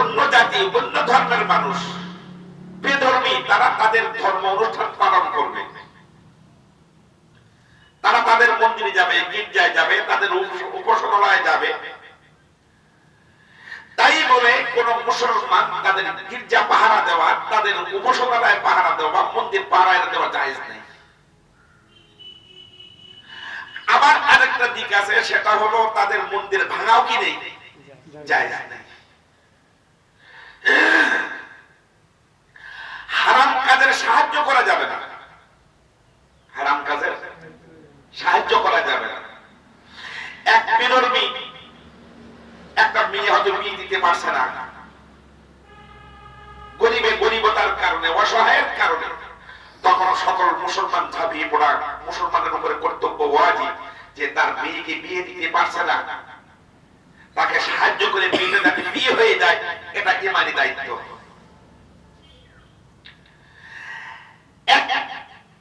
অন্য জাতি, অন্য ধর্মের মানুষ। বেধর্মী, তারা তাদের ধর্ম অনুষ্ঠান পালন করবে। তারা তাদের মন্দিরে যাবে, গির্জায় যাবে, তাদের উপ- উপাসনালয়ে যাবে। তাই বলে কোন মুসলমান তাদের গির্জা পাহারা দেওয়া, তাদের উপাসনালয় পাহারা দেওয়া মন্দির পাহারা দেওয়া জায়েজ নেই। আবার আরেকটা দিক আছে, সেটা হলো তাদের মন্দির ভাঙাও কি নেই? জায়েজ নেই হারাম কাজের সাহায্য করা যাবে না হারাম কাজের সাহায্য করা যাবে না এক বিধর্মী একটা মেয়ে হয়তো বিয়ে দিতে পারছে না। গরিবে গরিবতার কারণে, অসহায়ের কারণে। তখন সকল মুসলমান ঝাঁপিয়ে পড়া মুসলমানের উপরে কর্তব্য ওয়াজিব যে তার মেয়েকে বিয়ে দিতে পারছে না। তাকে সাহায্য করে বিয়ে যাতে বিয়ে হয়ে যায়, এটা ইমানি দায়িত্ব।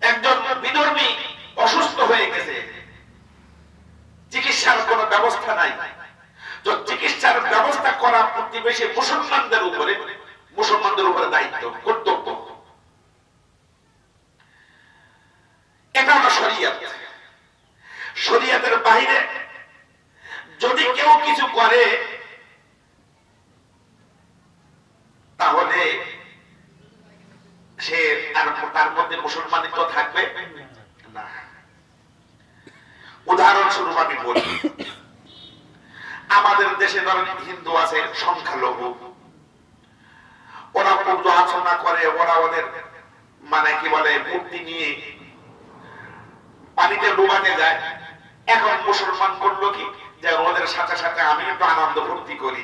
একজন বিধর্মী অসুস্থ হয়ে গেছে। চিকিৎসার কোনো ব্যবস্থা নাই। তো চিকিৎসার ব্যবস্থা করা প্রতিবেশী মুসলমানদের উপরে মুসলমানদের উপরে দায়িত্ব, কর্তব্য। এটা শরিয়াত। শরিয়াতের যদি কেউ কিছু করে, তাহলে সে তার মধ্যে মুসলমানিত্ব থাকবে না। উদাহরণস্বরূপ আমি বলি আমাদের দেশে ধরেন হিন্দু আছে, সংখ্যালঘু। ওরা পূজা অর্চনা করে, ওরা ওদের মানে কি বলে, মূর্তি নিয়ে পানিতে ডুবাতে যায়। এখন মুসলমান করল কি, যে ওদের সাথে সাথে আমি একটু আনন্দ ফুর্তি করি।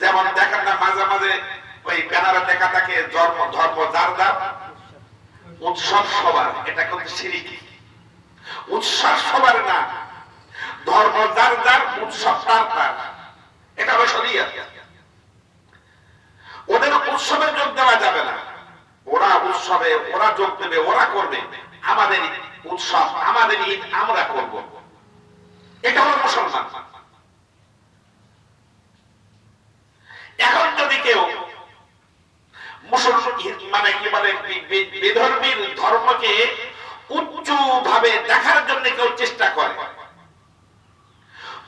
যেমন দেখেন না, মাঝে মাঝে ওই ব্যানারে দেখা থাকে, ধর্ম ধর্ম, যার যার। উৎসব সবার, এটা কিন্তু সিরিকি। উৎসব সবার না ধর্ম যার যার উৎসব তার তার এটা হলো শরিয়ত। ওদের উৎসবে যোগ দেওয়া যাবে না। ওরা উৎসবে, ওরা যোগ দেবে, ওরা করবে। আমাদের উৎসব, আমাদের ঈদ আমরা করব। এটা হলো মুসলমান। এখন যদি কেউ মুসলমান মানে কি বলে, বি- বি- ধর্মকে উঁচু ভাবে দেখার জন্য কেউ চেষ্টা করে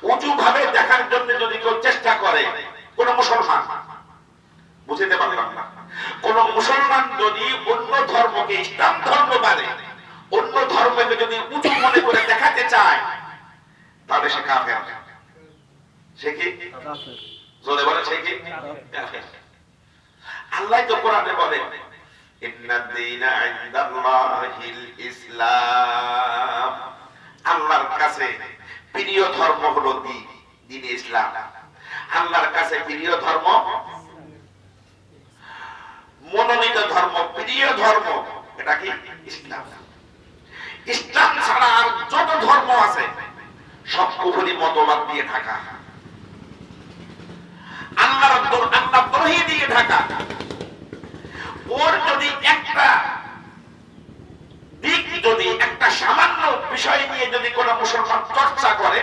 উঁচু ভাবে দেখার জন্য যদি কেউ চেষ্টা করে, কোন মুসলমান, বুঝতে পারলাম না। কোন মুসলমান যদি অন্য ধর্মকে ইসলাম ধর্ম মানে অন্য ধর্মকে যদি উঁচু মনে করে দেখাতে চায়, তাহলে সে কাফের। সে কি? জোরে বলে সে কি? আল্লাহ তো কোরআনে ইসলাম। আল্লাহর কাছে প্রিয় ধর্ম হলো দ্বীন দ্বীন ইসলাম। আল্লাহর কাছে প্রিয় ধর্ম? মনোনীত ধর্ম, প্রিয় ধর্ম, এটা কি? ইসলাম। ইসলাম ছাড়া আর যত ধর্ম আছে সব কুফরি মতবাদ দিয়ে থাকা আল্লাহর আল্লাহ দরহি দিয়ে ঢাকা। ওর যদি একটা দিক, যদি একটা সামান্য বিষয় নিয়ে যদি কোন মুসলমান চর্চা করে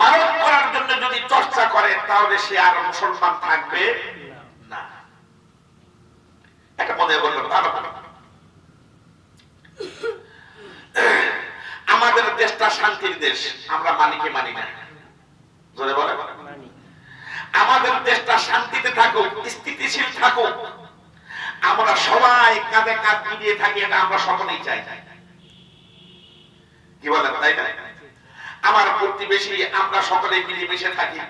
পালন করার জন্য যদি তাহলে সে আর মুসলমান থাকবে না। এটা মনে বলল ভালো আমাদের দেশটা শান্তির দেশ আমরা মানি কি মানি না। জোরে বলে আমাদের দেশটা শান্তিতে থাকুক স্থিতিশীল থাকুক আমরা সবাই কাঁধে কাঁধ মিলিয়ে থাকি এটা আমরা সকলেই চাই। কি বলেন তাই না? আমার প্রতিবেশী আমরা সকলেই মিলেমিশে থাকি।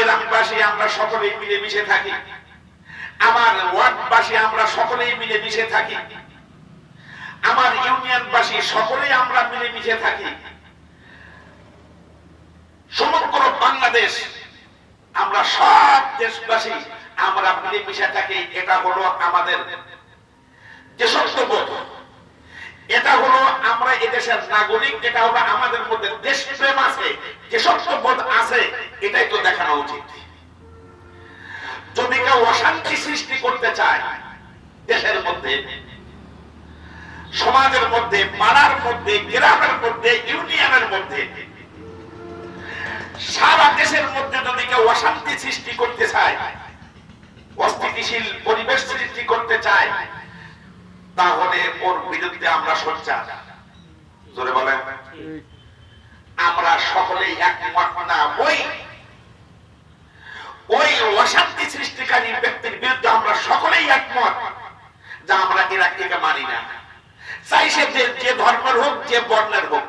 গ্রামবাসী আমরা সকলেই মিলেমিশে থাকি। আমার ওয়ার্ডবাসী আমরা সকলেই মিলেমিশে থাকি। আমার ইউনিয়নবাসী সকলেই আমরা মিলেমিশে থাকি। সমগ্র বাংলাদেশ, আমরা সব দেশবাসী আমরা মিলেমিশে থাকি, এটা হলো আমাদের দেশত্ববোধ এটা হলো আমরা এদেশের নাগরিক, এটা হলো আমাদের মধ্যে দেশপ্রেম আছে দেশত্ববোধ আছে এটাই তো দেখানো উচিত। যদি কেউ অশান্তি সৃষ্টি করতে চায় দেশের মধ্যে সমাজের মধ্যে পাড়ার মধ্যে গ্রামের মধ্যে ইউনিয়নের মধ্যে সারা বাংলাদেশের মধ্যে যদি কেউ অশান্তি সৃষ্টি করতে চায় অস্থিতিশীল পরিবেশ সৃষ্টি করতে চায় তাহলে ওর বিরুদ্ধে আমরা সোচ্চার। জোরে বলেন। আমরা সকলেই একমত না ওই ওই সৃষ্টিকারী ব্যক্তির বিরুদ্ধে আমরা সকলেই একমত যা আমরা এরা থেকে মানি না। চাই সে যে ধর্মের হোক, যে বর্ণের হোক